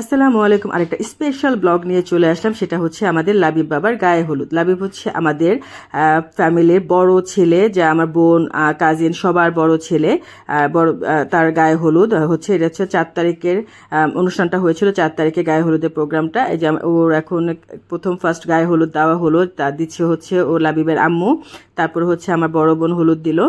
আসসালামু আলাইকুম। আরেকটা স্পেশাল ব্লগ নিয়ে চলে আসলাম, সেটা হচ্ছে আমাদের লাবিব বাবার গায়ে হলুদ। লাবিব হচ্ছে আমাদের ফ্যামিলির বড় ছেলে, যা আমার বোন কাজিন সবার বড় ছেলে। বড় তার গায়ে হলুদ হচ্ছে এটা হচ্ছে চার তারিখের অনুষ্ঠানটা হয়েছিল চার তারিখে গায়ে হলুদের প্রোগ্রামটা। এই যে ওর এখন প্রথম ফার্স্ট গায়ে হলুদ দেওয়া হলো, তা দিচ্ছে হচ্ছে ও লাবিবের আম্মু। তারপরে হচ্ছে আমার বড় বোন হলুদ দিল।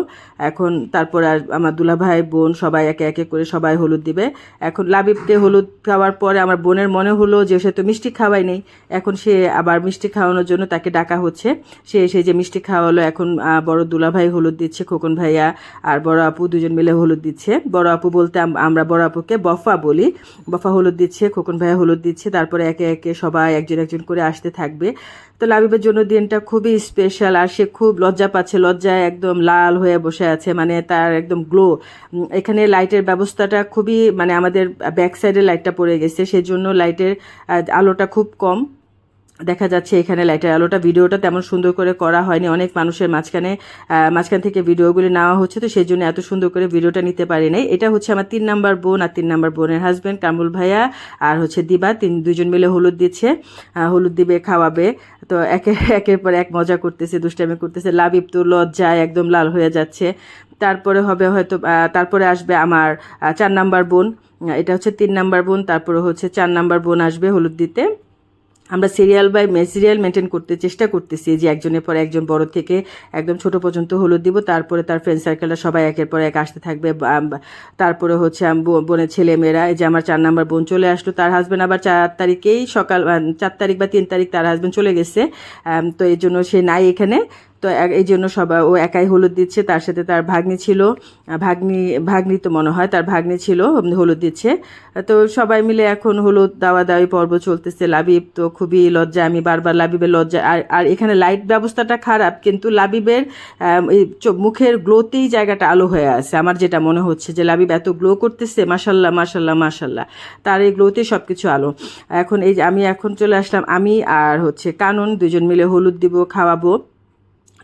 এখন তারপর আর আমার দুলাভাই, বোন সবাই একে একে করে সবাই হলুদ দিবে। এখন লাবিবকে হলুদ খাওয়ার পরে আমার বোনের মনে হলো যে সে তো মিষ্টি খাওয়াই নেই। এখন সে আবার মিষ্টি খাওয়ানোর জন্য তাকে ডাকা হচ্ছে। সে এসে যে মিষ্টি খাওয়ালো, এখন বড় দুলাভাই হলুদ দিচ্ছে খোকন ভাইয়া আর বড় আপু দুজন মিলে হলুদ দিচ্ছে। বড় আপু বলতে আমরা বড় আপুকে বফা বলি। বফা হলুদ দিচ্ছে, খোকন ভাইয়া হলুদ দিচ্ছে, তারপরে একে একে সবাই একজন একজন করে আসতে থাকবে। তো লাবিবের জন্য দিনটা খুবই স্পেশাল আর সে খুব লজ্জা পাচ্ছে, লজ্জায় একদম লাল হয়ে বসে আছে মানে তার একদম গ্লো এখানে লাইটের ব্যবস্থাটা খুবই মানে আমাদের ব্যাক সাইডে লাইটটা পড়ে গেছে সেজন্য লাইটের আলোটা খুব কম। দেখা যাচ্ছে এখানে লাইটের আলোটা, ভিডিওটা তেমন সুন্দর করে করা হয়নি। অনেক মানুষের মাঝখানে মাঝখান থেকে ভিডিওগুলি নেওয়া হচ্ছে, তো সেই জন্য এত সুন্দর করে ভিডিওটা নিতে পারি নাই। এটা হচ্ছে আমার তিন নাম্বার বোন আর তিন নাম্বার বোনের হাজব্যান্ড কামরুল ভাইয়া আর হচ্ছে দিবা। তিন দুজন মিলে হলুদ দিচ্ছে হলুদ দিবে, খাওয়াবে। তো একে, একের পর এক মজা করতেছে, দুষ্টামি করতেছে, লাবিব তো লজ্জায় একদম লাল হয়ে যাচ্ছে। তারপরে হবে হয়তো তারপরে আসবে আমার চার নাম্বার বোন। এটা হচ্ছে তিন নাম্বার বোন, তারপরে হচ্ছে চার নাম্বার বোন আসবে হলুদ দিতে। আমরা সিরিয়াল বাই সিরিয়াল মেনটেন করতে চেষ্টা করতেছি যে একজনের পর একজন বড় থেকে একদম ছোট পর্যন্ত হলুদ দিব, তারপরে তার ফ্রেন্ড সার্কেলটা সবাই একের পর এক আসতে থাকবে তারপরে হচ্ছে বোনের ছেলে মেয়েরা এই যে আমার চার নাম্বার বোন চলে আসলো, তার হাজব্যান্ড আবার চার তারিখেই সকাল চার তারিখ বা তিন তারিখ তার হাজব্যান্ড চলে গেছে তো এই জন্য সে নাই এখানে। তো এই জন্য সবাই ও একাই হলুদ দিচ্ছে, তার সাথে তার ভাগ্নি ছিল। ভাগ্নি ভাগ্নি তো মনে হয়, তার ভাগ্নি ছিল হলুদ দিচ্ছে। তো সবাই মিলে এখন হলুদ দাওয়া দাওয়ি পর্ব চলতেছে। লাবিব তো খুবই লজ্জা আমি বারবার লাবিবের লজ্জা আর আর এখানে লাইট ব্যবস্থাটা খারাপ, কিন্তু লাবিবের মুখের গ্লোতেই জায়গাটা আলো হয়ে আছে। আমার যেটা মনে হচ্ছে যে লাবিব এত গ্লো করতেছে মাসাল্লাহ মাসাল্লাহ মাসাল্লাহ তার এই গ্লোতেই সব কিছু আলো। এখন এই যে আমি এখন চলে আসলাম, আমি আর হচ্ছে কানুন দুজন মিলে হলুদ দিব, খাওয়াবো।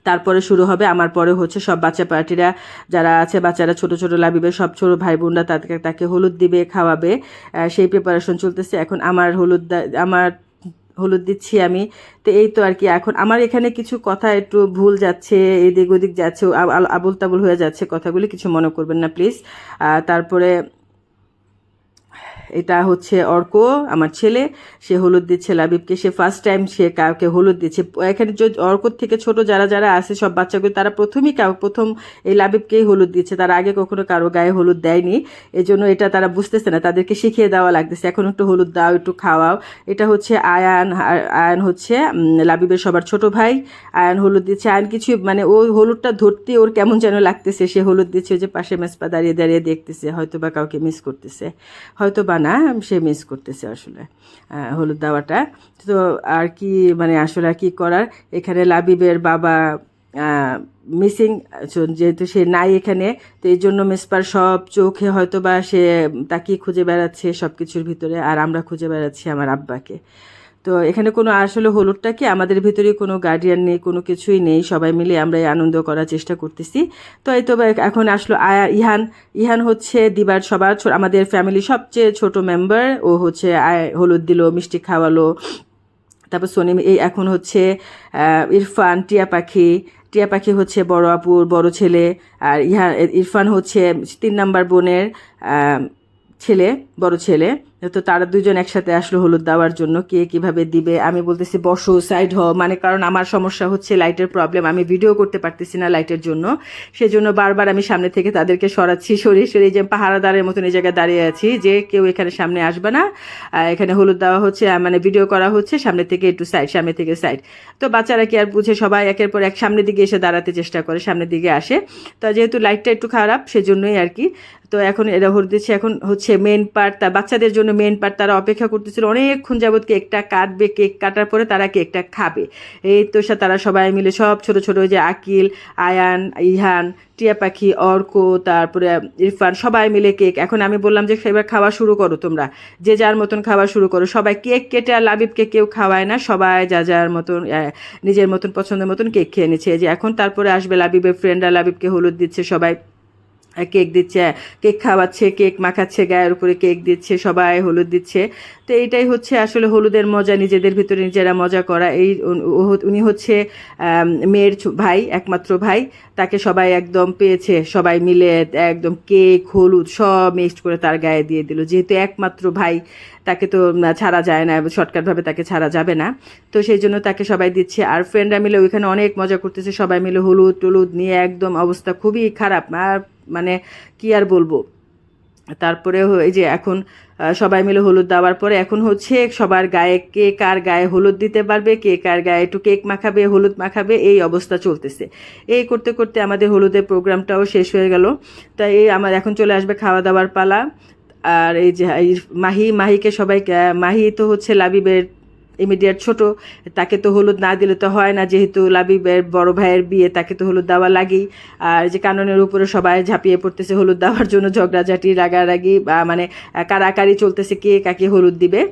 তারপরে শুরু হবে, আমার পরে হচ্ছে সব বাচ্চা পার্টিরা যারা আছে, বাচ্চারা ছোট ছোট লাবিবে, সব ছোট ভাই বোনরা তাদেরকে, তাকে হলুদ দিবে, খাওয়াবে সেই প্রিপারেশন চলতেছে। এখন আমার হলুদ আমার হলুদ দিচ্ছি আমি। তো এই তো আর কি, এখন আমার এখানে কিছু কথা একটু ভুল যাচ্ছে এদিক ওদিক যাচ্ছে আবুল তাবুল হয়ে যাচ্ছে কথাগুলি, কিছু মনে করবেন না প্লিজ তারপরে এটা হচ্ছে অর্ক, আমার ছেলে। সে হলুদ দিচ্ছে লাবিবকে। সে ফার্স্ট টাইম সে কাউকে হলুদ দিচ্ছে। এখানে অর্কর থেকে ছোট যারা যারা আছে, সব বাচ্চাগুলো, তারা প্রথমেই কাউ, প্রথম এই লাবিবকেই হলুদ দিচ্ছে। তারা আগে কখনো কারও গায়ে হলুদ দেয়নি। এই জন্য এটা তারা বুঝতেছে না। তাদেরকে শিখিয়ে দেওয়া লাগতেছে, এখন একটু হলুদ দাও, একটু খাওয়াও। এটা হচ্ছে আয়ান আয়ান হচ্ছে লাবিবের সবার ছোট ভাই। আয়ান হলুদ দিচ্ছে। আয়ান কিছু মানে ও হলুদটা ধরতে ওর কেমন যেন লাগতেছে। সে হলুদ দিচ্ছে যে পাশে মেসপা দাঁড়িয়ে দাঁড়িয়ে দেখতেছে। হয়তো বা কাউকে মিস করতেছে। হয়তো বা না, সে মিস করতেছে আসলে হলুদ দেওয়াটা। তো আর কি মানে আসলে কি করার? এখানে লাবিবের বাবা মিসিং যেহেতু সে নাই এখানে, তো এই জন্য মিসপার সব চোখে হয়তো বা সে তাকিয়ে খুঁজে বেড়াচ্ছে সব কিছুর ভিতরে, আর আমরা খুঁজে বেড়াচ্ছি আমার আব্বাকে। তো এখানে কোনো আসলে হলুদটা কি? আমাদের ভিতরে কোনো গার্ডিয়ান নেই, কোনো কিছুই নেই। সবাই মিলে আমরা এই আনন্দ করার চেষ্টা করতেছি। তো এই তো এখন আসলো আয়া, ইহান। ইহান হচ্ছে দিবার সবার আমাদের ফ্যামিলি সবচেয়ে ছোট মেম্বার ও হচ্ছে আয়- হলুদ দিল, মিষ্টি খাওয়ালো। তারপর সনিম এই এখন হচ্ছে ইরফান, টিয়া পাখি। টিয়া পাখি হচ্ছে বড় আপুর বড় ছেলে। আর ইহা ইরফান হচ্ছে তিন নাম্বার বোনের ছেলে, বড় ছেলে। তো তারা দুজন একসাথে আসলো হলুদ দেওয়ার জন্য, কে কীভাবে দিবে? আমি বলতেছি, বসো সাইড হ মানে কারণ আমার সমস্যা হচ্ছে লাইটের প্রবলেম আমি ভিডিও করতে পারতেছি না লাইটের জন্য। সেজন্য বারবার আমি সামনে থেকে তাদেরকে সরাচ্ছি, সরিয়ে সরিয়ে যে পাহারাদারের মতন এই জায়গায় দাঁড়িয়ে আছি যে কেউ এখানে সামনে আসবে না। এখানে হলুদ দেওয়া হচ্ছে মানে ভিডিও করা হচ্ছে, সামনে থেকে একটু সাইড সামনে থেকে সাইড তো বাচ্চারা কি আর বুঝে? সবাই একের পর এক সামনের দিকে এসে দাঁড়াতে চেষ্টা করে, সামনের দিকে আসে। তো যেহেতু লাইটটা একটু খারাপ, সেজন্যই আর কি। তো এখন এরা হলুদ দিচ্ছে, এখন হচ্ছে মেন পার্ট তা বাচ্চাদের জন্য মেন পার্ট তারা অপেক্ষা করতেছিল। অনেকক্ষণ যাবত কেকটা কাটবে, কেক কাটার পরে তারা কেকটা খাবে। এই তো তারা সবাই মিলে সব ছোট ছোট যে আকিল, আয়ান, ইহান, টিয়া পাখি, অর্ক, তারপরে ইরফান সবাই মিলে কেক। এখন আমি বললাম যে, এবার খাওয়া শুরু করো তোমরা। যে যার মতন খাওয়া শুরু করো। সবাই কেক কেটে আর লাবিবকে কেউ খাওয়ায় না। সবাই যা যার মতন নিজের মতন পছন্দের মতন কেক খেয়ে নিচ্ছে। যে এখন তারপরে আসবে লাবিবের ফ্রেন্ডরা লাবিবকে হলুদ দিচ্ছে সবাই। কেক দিচ্ছে, কেক খাওয়াচ্ছে, কেক মাখাচ্ছে, গায়ের উপরে কেক দিচ্ছে, সবাই হলুদ দিচ্ছে। তো এইটাই হচ্ছে আসলে হলুদের মজা, নিজেদের ভিতরে নিজেরা মজা করা। এই উনি হচ্ছে মেয়ের ভাই, একমাত্র ভাই। তাকে সবাই একদম পেয়েছে, সবাই মিলে একদম কেক, হলুদ সব মিক্সড করে তার গায়ে দিয়ে দিল। যেহেতু একমাত্র ভাই, তাকে তো ছাড়া যায় না, শর্টকাটভাবে তাকে ছাড়া যাবে না। তো সেই জন্য তাকে সবাই দিচ্ছে। আর ফ্রেন্ডরা মিলে ওইখানে অনেক মজা করতেছে। সবাই মিলে হলুদ টলুদ নিয়ে একদম অবস্থা খুবই খারাপ। আর মানে কি আর বলব? তারপরে এই যে এখন সবাই মিলে হলুদ দেওয়ার পরে এখন হচ্ছে সবার গায়ে কে কার গায়ে হলুদ দিতে পারবে, কে কার গায়ে একটু কেক মাখাবে, হলুদ মাখাবে, এই অবস্থা চলতেছে। এই করতে করতে আমাদের হলুদের প্রোগ্রামটাও শেষ হয়ে গেল। তাই এই আমার এখন চলে আসবে খাওয়া দাওয়ার পালা। আর এই যে মাহি, মাহিকে সবাই মাহি তো হচ্ছে লাবিবের ইমিডিয়েট ছোট, তাকে তো হলুদ না দিলে তো হয় না, যেহেতু লাবিবের বড় ভাইয়ের বিয়ে, তাকে তো হলুদ দেওয়া লাগেই। আর যে কাননের উপরে সবাই ঝাঁপিয়ে পড়তেছে হলুদ দেওয়ার জন্য, ঝগড়াঝাটি, রাগারাগি, বা মানে কারাকারি চলতেছে কে কাকে হলুদ দিবে।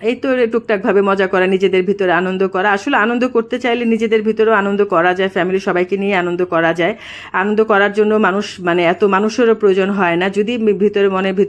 এই তো টুকটাকভাবে মজা করা, নিজেদের ভিতরে আনন্দ করা। আসলে আনন্দ করতে চাইলে নিজেদের ভিতরেও আনন্দ করা যায় ফ্যামিলি সবাইকে নিয়ে আনন্দ করা যায়। আনন্দ করার জন্য মানুষ মানে এত মানুষেরও প্রয়োজন হয় না। যদি ভিতরে মনের ভিতরে